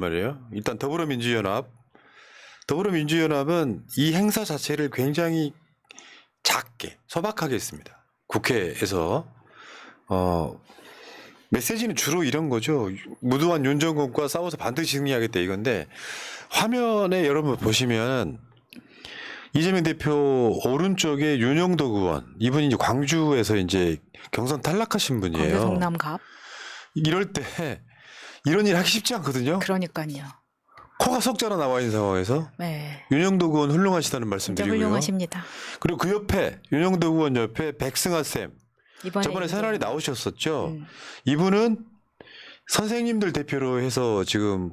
말이에요. 일단 더불어민주연합, 더불어민주연합은 이 행사 자체를 굉장히 작게 소박하게 했습니다. 국회에서 어 메시지는 주로 이런 거죠. 무도한 윤 정권과 싸워서 반드시 승리하겠다 이건데 화면에 여러분 보시면 이재명 대표 오른쪽에 윤영덕 의원 이분이 이제 광주에서 이제 경선 탈락하신 분이에요. 성남갑. 이럴 때 이런 일 하기 쉽지 않거든요. 그러니까요. 코가 석자로 나와 있는 상황에서 네. 윤영덕 의원 훌륭하시다는 진짜 말씀드리고요. 훌륭하십니다. 그리고 그 옆에 윤영덕 의원 옆에 백승하 쌤 이번에 저번에 이제- 새날이 나오셨었죠. 음. 이분은 선생님들 대표로 해서 지금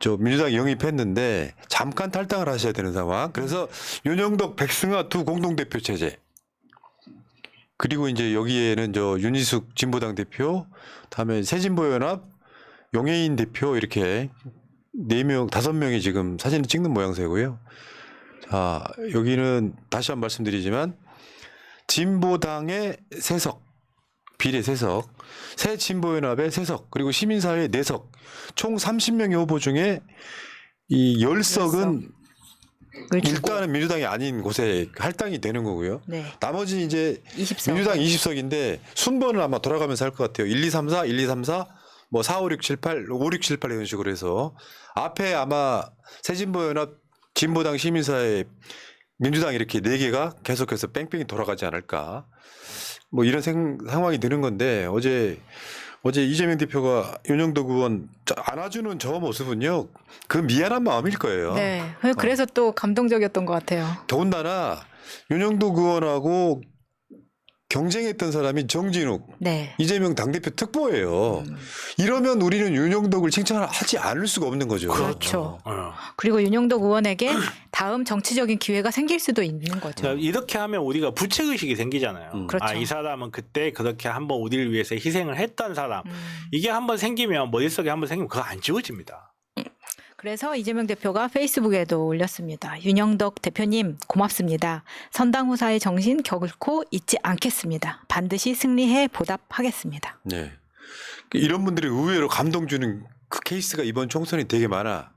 저 민주당 영입했는데 잠깐 탈당을 하셔야 되는 상황. 그래서 윤영덕, 백승하 두 공동 대표 체제. 그리고 이제 여기에는 저 윤희숙 진보당 대표, 다음에 새진보연합 용해인 대표 이렇게 네 명, 다섯 명이 지금 사진을 찍는 모양새고요. 자, 여기는 다시 한 번 말씀드리지만 진보당의 세석, 비례 세석, 새 진보연합의 세석, 그리고 시민사회 네석, 총 30명의 후보 중에 이 열석은 을 주고. 일단은 민주당이 아닌 곳에 할당이 되는 거고요. 네. 나머지 이제 20석. 민주당 20석인데 순번은 아마 돌아가면서 할 것 같아요. 1, 2, 3, 4, 1, 2, 3, 4, 뭐 4, 5, 6, 7, 8, 5, 6, 7, 8 이런 식으로 해서 앞에 아마 새진보연합, 진보당, 시민사회, 민주당 이렇게 네 개가 계속해서 뺑뺑이 돌아가지 않을까. 뭐 이런 생, 상황이 드는 건데 어제 어제 이재명 대표가 윤영덕 의원 저- 안아주는 저 모습은요 그 미안한 마음일 거예요. 네. 그래서 또 감동적이었던 것 같아요. 더군다나 윤영덕 의원하고 경쟁했던 사람이 정진욱, 네. 이재명 당대표 특보예요. 음. 이러면 우리는 윤영덕을 칭찬하지 않을 수가 없는 거죠. 그렇죠. 어. 그리고 윤영덕 의원에게 다음 정치적인 기회가 생길 수도 있는 거죠. 그러니까 이렇게 하면 우리가 부채 의식이 생기잖아요. 음. 그렇죠. 아, 이 사람은 그때 그렇게 한번 우리를 위해서 희생을 했던 사람. 음. 이게 한번 생기면 머릿속에 한번 생기면 그거 안 지워집니다. 그래서 이재명 대표가 페이스북에도 올렸습니다. 윤영덕 대표님 고맙습니다. 선당 후사의 정신 결코 잊지 않겠습니다. 반드시 승리해 보답하겠습니다. 네. 이런 분들이 의외로 감동 주는 그 케이스가 이번 총선이 되게 많아.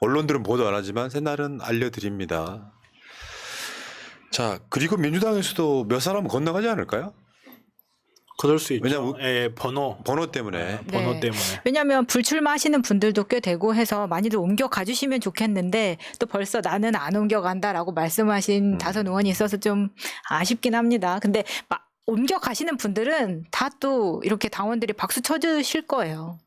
언론들은 보도 안 하지만 새날은 알려드립니다. 자, 그리고 민주당에서도 몇 사람은 건너가지 않을까요? 그럴 수 있죠. 왜냐면 예, 번호. 번호 때문에. 번호 네. 때문에. 왜냐하면 불출마하시는 분들도 꽤 되고 해서 많이들 옮겨 가 주시면 좋겠는데 또 벌써 나는 안 옮겨 간다라고 말씀하신 음. 다선 의원이 있어서 좀 아쉽긴 합니다. 근데 마- 옮겨 가시는 분들은 다 또 이렇게 당원들이 박수 쳐주실 거예요.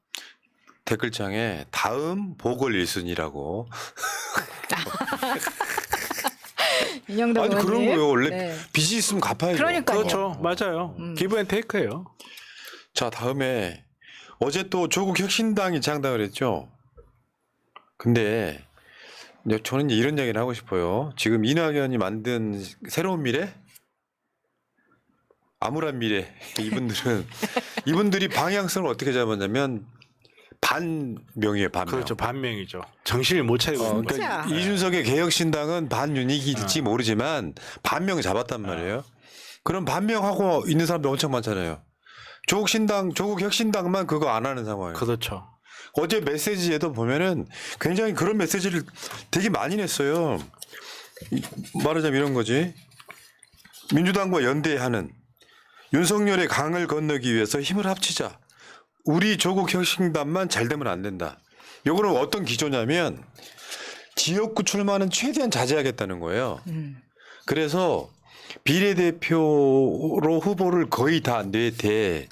댓글창에 다음 보궐 1순위라고. 윤영덕 아니, 그런. 거예요. 원래 네. 빚이 있으면 갚아야죠. 그러니까요. 그렇죠. 맞아요. 음. 기브 앤 테이크예요. 자, 다음에 어제 또 조국 혁신당이 창당을 했죠. 근데 이제 저는 이제 이런 얘기를 하고 싶어요. 지금 이낙연이 만든 새로운 미래? 암울한 미래. 이분들은 이분들이 방향성을 어떻게 잡았냐면 반명이에요, 반명. 그렇죠. 반명이죠. 정신을 못 차리고 어, 있는 거죠. 그러니까. 이준석의 개혁신당은 반윤익일지 어. 모르지만 반명 잡았단 말이에요. 그럼 반명하고 있는 사람들 엄청 많잖아요. 조국 신당, 조국 혁신당만 그거 안 하는 상황이에요. 그렇죠. 어제 메시지에도 보면은 굉장히 그런 메시지를 되게 많이 냈어요. 이- 말하자면 이런 거지. 민주당과 연대하는 윤석열의 강을 건너기 위해서 힘을 합치자. 우리 조국 혁신당만 잘 되면 안 된다. 요거는 어떤 기조냐면 지역구 출마는 최대한 자제하겠다는 거예요. 음. 그래서 비례대표로 후보를 거의 다 내대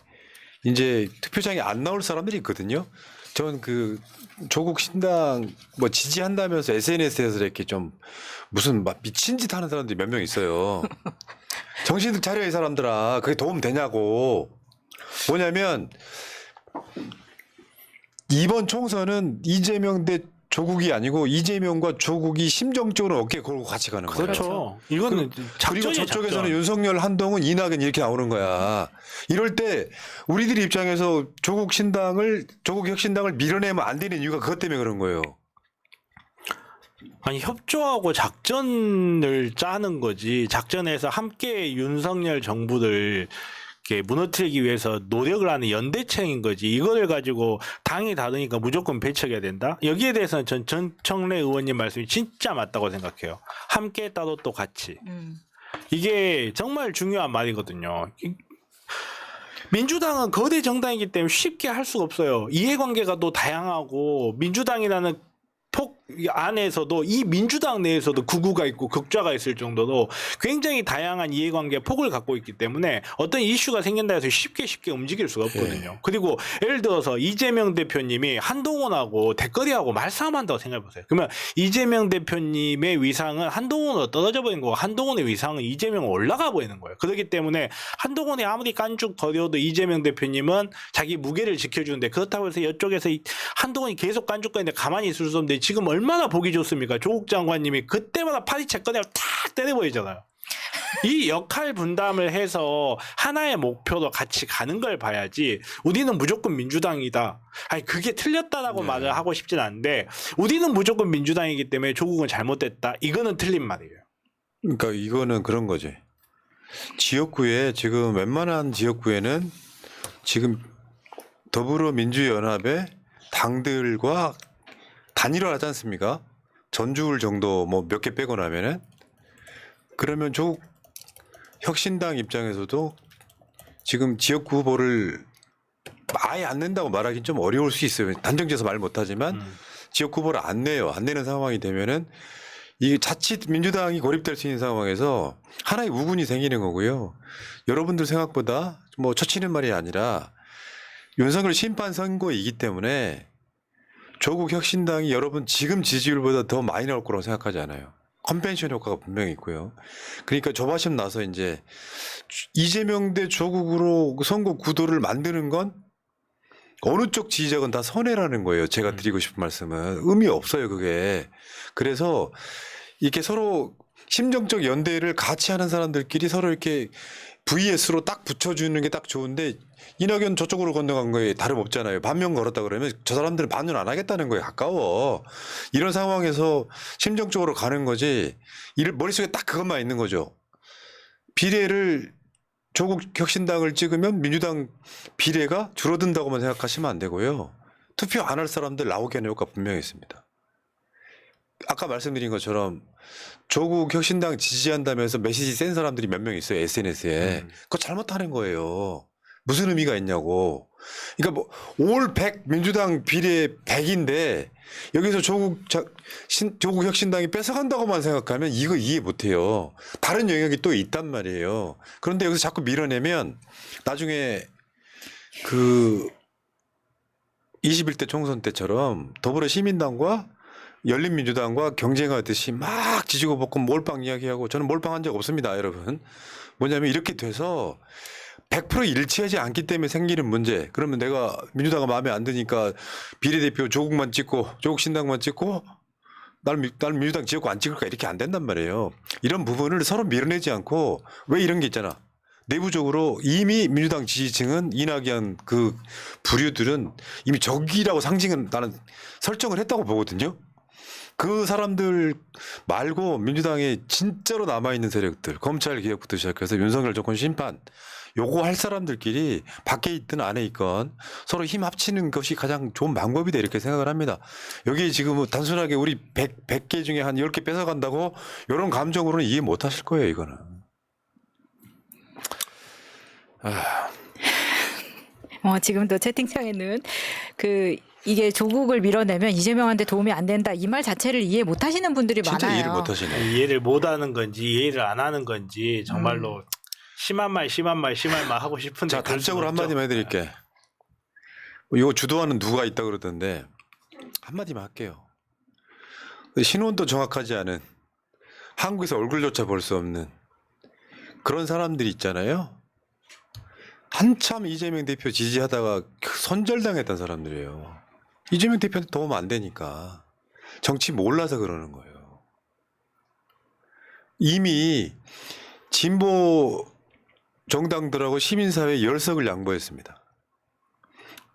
이제 투표장에 안 나올 사람들이 있거든요. 전 그 조국 신당 뭐 지지한다면서 SNS에서 이렇게 좀 무슨 막 미친 짓 하는 사람들이 몇 명 있어요. 정신을 차려 이 사람들아. 그게 도움 되냐고. 뭐냐면 이번 총선은 이재명 대 조국이 아니고 이재명과 조국이 심정적으로 어깨 걸고 같이 가는 거예요. 그렇죠. 이거는 그리고 작전이에요, 저쪽에서는 작전. 윤석열, 한동훈, 이낙연 이렇게 나오는 거야. 이럴 때 우리들 입장에서 조국 신당을 조국 혁신당을 밀어내면 안 되는 이유가 그것 때문에 그런 거예요. 아니 협조하고 작전을 짜는 거지. 작전에서 함께 윤석열 정부를 무너뜨리기 위해서 노력을 하는 연대체인 거지. 이거를 가지고 당이 다르니까 무조건 배척해야 된다. 여기에 대해서는 전 전청래 의원님 말씀이 진짜 맞다고 생각해요. 함께 따도 또 같이. 음. 이게 정말 중요한 말이거든요. 이- 민주당은 거대 정당이기 때문에 쉽게 할 수가 없어요. 이해관계가 또 다양하고 민주당이라는 폭 안에서도 이 민주당 내에서도 극우가 있고 극좌가 있을 정도로 굉장히 다양한 이해관계 폭을 갖고 있기 때문에 어떤 이슈가 생긴다 해서 쉽게 쉽게 움직일 수가 없거든요. 그리고 예를 들어서 이재명 대표님이 한동훈하고 대거리하고 말싸움한다고 생각해 보세요. 그러면 이재명 대표님의 위상은 한동훈으로 떨어져 버린 거고 한동훈의 위상은 이재명 올라가 버리는 거예요. 그렇기 때문에 한동훈이 아무리 깐죽거려도 이재명 대표님은 자기 무게를 지켜주는데 그렇다고 해서 이쪽에서 이 한동훈이 계속 깐죽거리는데 가만히 있을 수 없는데 지금 얼마 나 보기 좋습니까? 조국 장관님이 그때마다 파리채 꺼내고 탁 때려버리잖아요. 이 역할 분담을 해서 하나의 목표로 같이 가는 걸 봐야지 우리는 무조건 민주당이다. 아니 그게 틀렸다라고 네. 말을 하고 싶진 않은데 우리는 무조건 민주당이기 때문에 조국은 잘못됐다. 이거는 틀린 말이에요. 그러니까 이거는 그런 거지. 지역구에 지금 웬만한 지역구에는 지금 더불어민주연합의 당들과 단일화 하지 않습니까? 전주울 정도 뭐 몇 개 빼고 나면은 그러면 조국 혁신당 입장에서도 지금 지역구 후보를 아예 안 낸다고 말하기는 좀 어려울 수 있어요. 단정지어서 말 못하지만 음. 지역 후보를 안 내요. 안 내는 상황이 되면은 이게 자칫 민주당이 고립될 수 있는 상황에서 하나의 우군이 생기는 거고요. 여러분들 생각보다 뭐 처치는 말이 아니라 윤석열 심판 선거이기 때문에 조국 혁신당이 여러분 지금 지지율보다 더 많이 나올 거라고 생각하지 않아요. 컨벤션 효과가 분명히 있고요. 그러니까 조바심 나서 이제 이재명 대 조국으로 선거 구도를 만드는 건 어느 쪽 지지자건 다 손해라는 거예요. 제가 드리고 싶은 말씀은 의미 없어요. 그게 그래서 이렇게 서로 심정적 연대를 같이 하는 사람들끼리 서로 이렇게 VS로 딱 붙여주는 게 딱 좋은데 이낙연 저쪽으로 건너간 거에 다름없잖아요. 반면 걸었다 그러면 저 사람들은 반년 안 하겠다는 거에 가까워. 이런 상황에서 심정적으로 가는 거지. 이를 머릿속에 딱 그것만 있는 거죠. 비례를 조국 혁신당을 찍으면 민주당 비례가 줄어든다고만 생각하시면 안 되고요. 투표 안 할 사람들 나오게 하는 효과 분명히 있습니다. 아까 말씀드린 것처럼 조국 혁신당 지지한다면서 메시지 센 사람들이 몇 명 있어요 SNS에. 음. 그거 잘못하는 거예요. 무슨 의미가 있냐고. 그러니까 뭐올 100 민주당 비례 100인데 여기서 조국 자, 신, 조국 혁신당이 뺏어간다고만 생각하면 이거 이해 못 해요. 다른 영역이 또 있단 말이에요. 그런데 여기서 자꾸 밀어내면 나중에 그 21대 총선 때처럼 더불어 시민당과 열린민주당과 경쟁하듯이 막 지지고 볶고 몰빵 이야기하고 저는 몰빵한 적 없습니다, 여러분. 뭐냐면 이렇게 돼서 100% 일치하지 않기 때문에 생기는 문제. 그러면 내가 민주당가 마음에 안 드니까 비례대표 조국만 찍고 조국 신당만 찍고 나는 민주당 지역구 안 찍을까 이렇게 안 된단 말이에요. 이런 부분을 서로 밀어내지 않고 왜 이런 게 있잖아. 내부적으로 이미 민주당 지지층은 이낙연 그 부류들은 이미 적이라고 상징은 나는 설정을 했다고 보거든요. 그 사람들 말고 민주당에 진짜로 남아있는 세력들, 검찰 개혁부터 시작해서 윤석열 정권 심판, 요거 할 사람들끼리 밖에 있든 안에 있건 서로 힘 합치는 것이 가장 좋은 방법이다 이렇게 생각을 합니다. 여기 지금 뭐 단순하게 우리 100, 100개 중에 한 10개 뺏어간다고 이런 감정으로는 이해 못 하실 거예요, 이거는. 어, 지금도 채팅창에는 그 이게 조국을 밀어내면 이재명한테 도움이 안 된다 이 말 자체를 이해 못 하시는 분들이 진짜 많아요. 이해를 못 하시네. 이해를 못 하는 건지 이해를 안 하는 건지 정말로 심한 말 심한 말 심한 말 하고 싶은데 자, 그럴 단적으로 없죠. 한마디만 해드릴게. 이거 주도하는 누가 있다 그러던데 한마디만 할게요. 신원도 정확하지 않은 한국에서 얼굴조차 볼 수 없는 그런 사람들이 있잖아요. 한참 이재명 대표 지지하다가 선절당했던 사람들이에요. 이재명 대표한테 도움 안 되니까 정치 몰라서 그러는 거예요. 이미 진보 정당들하고 시민사회 열석을 양보했습니다.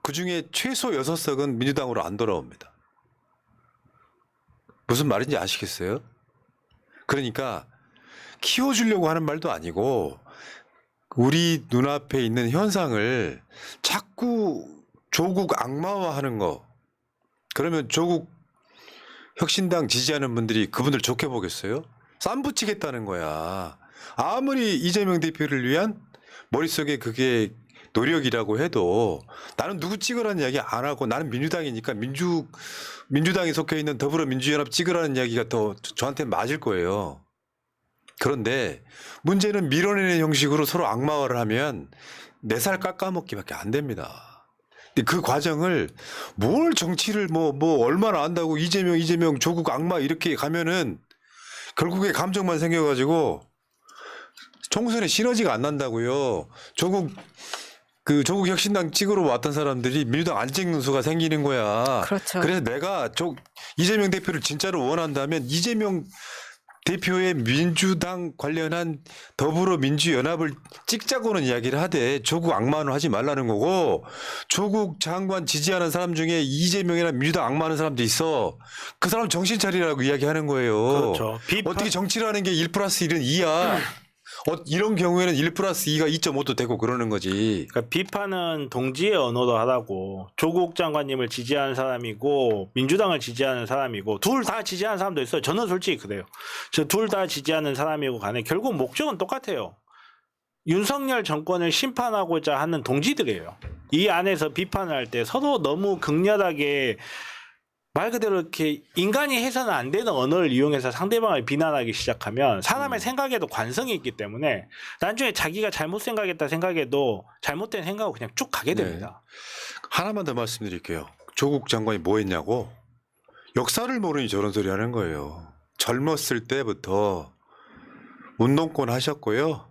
그 중에 최소 여섯 석은 민주당으로 안 돌아옵니다. 무슨 말인지 아시겠어요? 그러니까 키워주려고 하는 말도 아니고 우리 눈앞에 있는 현상을 자꾸 조국 악마화하는 거. 그러면 조국 혁신당 지지하는 분들이 그분들 좋게 보겠어요? 쌈 붙이겠다는 거야. 아무리 이재명 대표를 위한 머릿속에 그게 노력이라고 해도 나는 누구 찍으라는 이야기 안 하고 나는 민주당이니까 민주 민주당에 속해 있는 더불어민주연합 찍으라는 이야기가 더 저- 저한테 맞을 거예요. 그런데 문제는 밀어내는 형식으로 서로 악마화를 하면 네 살 깎아먹기밖에 안 됩니다. 근데 그 과정을 뭘 정치를 뭐 뭐 얼마나 안다고 이재명 이재명 조국 악마 이렇게 가면은 결국에 감정만 생겨가지고 총선에 시너지가 안 난다고요. 조국 그 조국 혁신당 찍으러 왔던 사람들이 민주당 안 찍는 수가 생기는 거야. 그렇죠. 그래서 내가 저 이재명 대표를 진짜로 원한다면 이재명 대표의 민주당 관련한 더불어민주연합을 찍자고는 이야기를 하되 조국 악마는 하지 말라는 거고 조국 장관 지지하는 사람 중에 이재명이나 민주당 악마하는 사람도 있어 그 사람 정신 차리라고 이야기하는 거예요. 그렇죠. 비판- 어떻게 정치라는 게 1 플러스 1은 2야. 어, 이런 경우에는 1 플러스 2가 2.5도 되고 그러는 거지. 그러니까 비판은 동지의 언어도 하라고 조국 장관님을 지지하는 사람이고 민주당을 지지하는 사람이고 둘 다 지지하는 사람도 있어요. 저는 솔직히 그래요. 저 둘 다 지지하는 사람이고 간에 결국 목적은 똑같아요. 윤석열 정권을 심판하고자 하는 동지들이에요. 이 안에서 비판을 할 때 서로 너무 극렬하게 말 그대로 이렇게 인간이 해서는 안 되는 언어를 이용해서 상대방을 비난하기 시작하면 사람의 생각에도 관성이 있기 때문에 나중에 자기가 잘못 생각했다 생각해도 잘못된 생각으로 그냥 쭉 가게 됩니다. 하나만 더 말씀드릴게요. 조국 장관이 뭐 했냐고? 역사를 모르니 저런 소리 하는 거예요. 젊었을 때부터 운동권 하셨고요.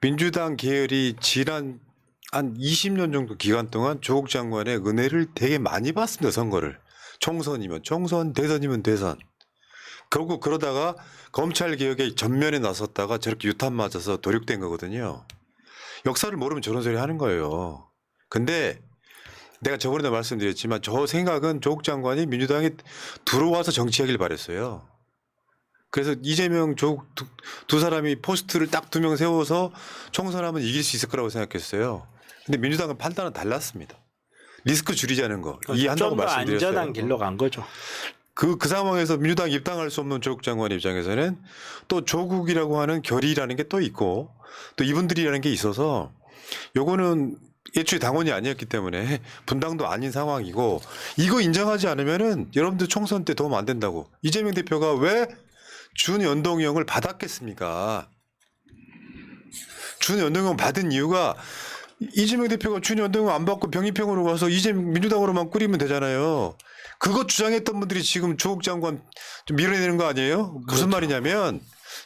민주당 계열이 지난 한 20년 정도 기간 동안 조국 장관의 은혜를 되게 많이 받습니다, 선거를. 총선이면 총선, 대선이면 대선. 결국 그러다가 검찰 개혁에 전면에 나섰다가 저렇게 유탄 맞아서 도륙된 거거든요. 역사를 모르면 저런 소리 하는 거예요. 근데 내가 저번에도 말씀드렸지만 저 생각은 조국 장관이 민주당에 들어와서 정치하길 바랬어요. 그래서 이재명 조국 두, 두 사람이 포스트를 딱 두 명 세워서 총선하면 이길 수 있을 거라고 생각했어요. 근데 민주당은 판단은 달랐습니다. 리스크 줄이자는 거 이해한다고 좀더 말씀드렸어요. 안전한 길로 간 거죠. 그, 그 상황에서 민주당 입당할 수 없는 조국 장관 입장에서는 또 조국이라고 하는 결의라는 게 또 있고 또 이분들이라는 게 있어서 요거는 애초에 당원이 아니었기 때문에 분당도 아닌 상황이고 이거 인정하지 않으면은 여러분들 총선 때 도움 안 된다고 이재명 대표가 왜 준연동형을 받았겠습니까? 준연동형 받은 이유가 이재명 대표가 준연동형 안 받고 병입형으로 가서 이재명 민주당으로만 꾸리면 되잖아요. 그거 주장했던 분들이 지금 조국 장관 좀 밀어내는 거 아니에요? 무슨 말이냐면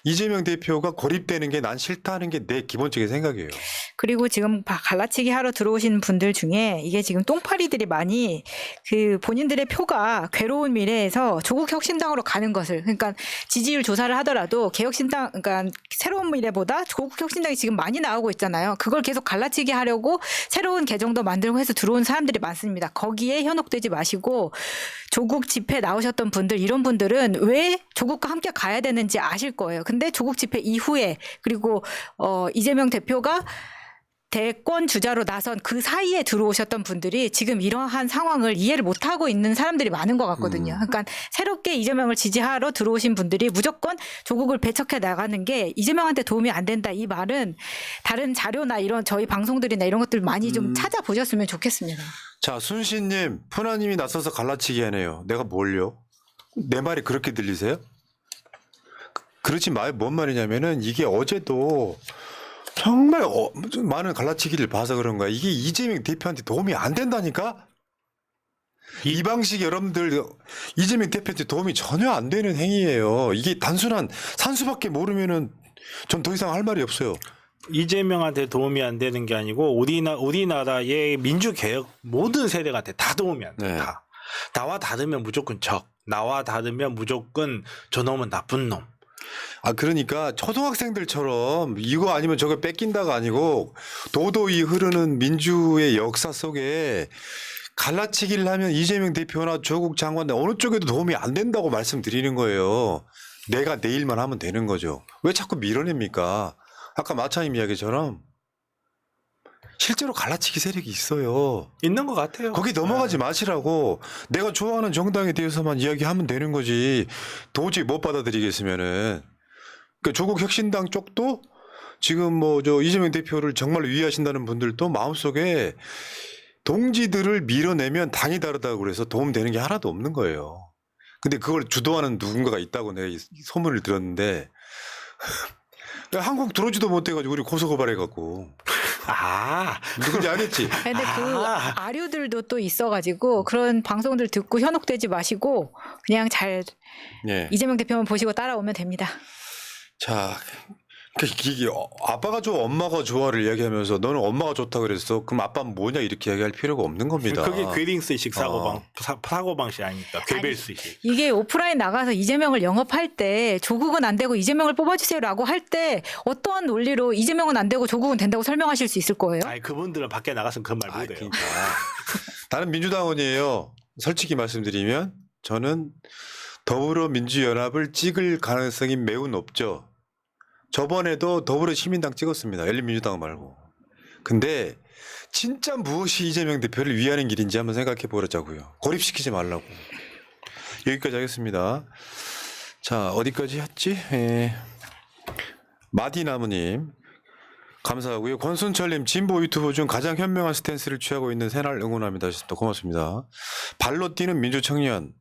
이재명 대표가 고립되는 게 난 싫다는 게 내 기본적인 생각이에요. 그리고 지금 바- 갈라치기 하러 들어오신 분들 중에 이게 지금 똥파리들이 많이 그 본인들의 표가 괴로운 미래에서 조국 혁신당으로 가는 것을 그러니까 지지율 조사를 하더라도 개혁신당 그러니까 새로운 미래보다 조국 혁신당이 지금 많이 나오고 있잖아요. 그걸 계속 갈라치기 하려고 새로운 계정도 만들고 해서 들어온 사람들이 많습니다. 거기에 현혹되지 마시고 조국 집회 나오셨던 분들 이런 분들은 왜 조국과 함께 가야 되는지 아실 거예요. 근데 조국 집회 이후에 그리고 어 이재명 대표가 대권 주자로 나선 그 사이에 들어오셨던 분들이 지금 이러한 상황을 이해를 못하고 있는 사람들이 많은 것 같거든요. 그러니까 새롭게 이재명을 지지하러 들어오신 분들이 무조건 조국을 배척해 나가는 게 이재명한테 도움이 안 된다. 이 말은 다른 자료나 이런 저희 방송들이나 이런 것들 많이 좀 찾아보셨으면 좋겠습니다. 자, 순신님, 푸나님이 나서서 갈라치기 하네요. 내가 뭘요? 내 말이 그렇게 들리세요? 그- 그렇지 마요. 뭔 말이냐면은 이게 어제도 정말 어, 많은 갈라치기를 봐서 그런 거야. 이게 이재명 대표한테 도움이 안 된다니까? 이 방식 여러분들 이재명 대표한테 도움이 전혀 안 되는 행위예요. 이게 단순한 산수밖에 모르면은 전 더 이상 할 말이 없어요. 이재명한테 도움이 안 되는 게 아니고 우리나 우리나라의 민주 개혁 모든 세력한테 다 도움이 안 돼. 네. 다. 나와 다르면 무조건 적. 나와 다르면 무조건 저놈은 나쁜 놈. 아 그러니까 초등학생들처럼 이거 아니면 저거 뺏긴다가 아니고 도도히 흐르는 민주의 역사 속에 갈라치기를 하면 이재명 대표나 조국 장관 어느 쪽에도 도움이 안 된다고 말씀드리는 거예요. 내가 내 일만 하면 되는 거죠. 왜 자꾸 밀어냅니까? 아까 마차님 이야기처럼 실제로 갈라치기 세력이 있어요. 있는 것 같아요. 거기 넘어가지 마시라고 내가 좋아하는 정당에 대해서만 이야기하면 되는 거지 도저히 못 받아들이겠으면은 그 조국 혁신당 쪽도 지금 뭐 저 이재명 대표를 정말 위하신다는 분들도 마음속에 동지들을 밀어내면 당이 다르다고 그래서 도움되는 게 하나도 없는 거예요. 근데 그걸 주도하는 누군가가 있다고 내가 이 소문을 들었는데 한국 들어오지도 못해가지고 우리 고소고발해갖고 아, 누군지 알겠지? 근데 그 아. 아류들도 또 있어가지고 그런 방송들 듣고 현혹되지 마시고 그냥 잘 예. 이재명 대표만 보시고 따라오면 됩니다. 자, 그 이게 어, 아빠가 좋아, 엄마가 좋아를 이야기하면서 너는 엄마가 좋다 그랬어. 그럼 아빠는 뭐냐 이렇게 이야기할 필요가 없는 겁니다. 그게 괴링스식 사고방 어. 사, 사고방식 아닙니까? 괴벨스식. 이게 오프라인 나가서 이재명을 영업할 때 조국은 안 되고 이재명을 뽑아주세요라고 할 때 어떠한 논리로 이재명은 안 되고 조국은 된다고 설명하실 수 있을 거예요? 아니 그분들은 밖에 나가서 그말 아, 못해요. 그러니까. 나는 민주당원이에요. 솔직히 말씀드리면 저는 더불어민주연합을 찍을 가능성이 매우 높죠. 저번에도 더불어시민당 찍었습니다. 열린민주당 말고. 근데 진짜 무엇이 이재명 대표를 위하는 길인지 한번 생각해 보자고요. 고립시키지 말라고. 여기까지 하겠습니다. 자, 어디까지 했지? 예. 마디나무님. 감사하고요. 권순철님 진보 유튜버 중 가장 현명한 스탠스를 취하고 있는 새날 응원합니다. 고맙습니다. 발로 뛰는 민주 청년.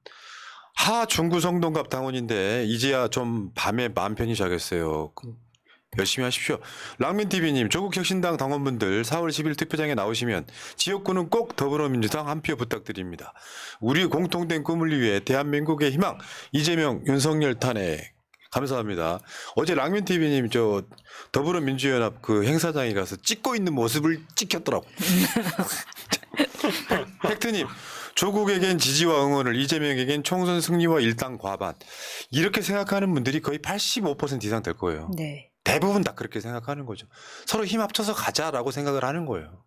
하 중구 성동갑 당원인데 이제야 좀 밤에 마음 편히 자겠어요. 그, 열심히 하십시오. 랑민TV님 조국혁신당 당원분들 4월 10일 투표장에 나오시면 지역구는 꼭 더불어민주당 한 표 부탁드립니다. 우리 공통된 꿈을 위해 대한민국의 희망 이재명 윤석열 탄핵 감사합니다. 어제 랑민TV님 저 더불어민주연합 그 행사장에 가서 찍고 있는 모습을 찍혔더라고. 팩트님, 조국에겐 지지와 응원을, 이재명에겐 총선 승리와 일당 과반. 이렇게 생각하는 분들이 거의 85% 이상 될 거예요. 네. 대부분 다 그렇게 생각하는 거죠. 서로 힘 합쳐서 가자라고 생각을 하는 거예요.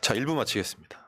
자, 1부 마치겠습니다.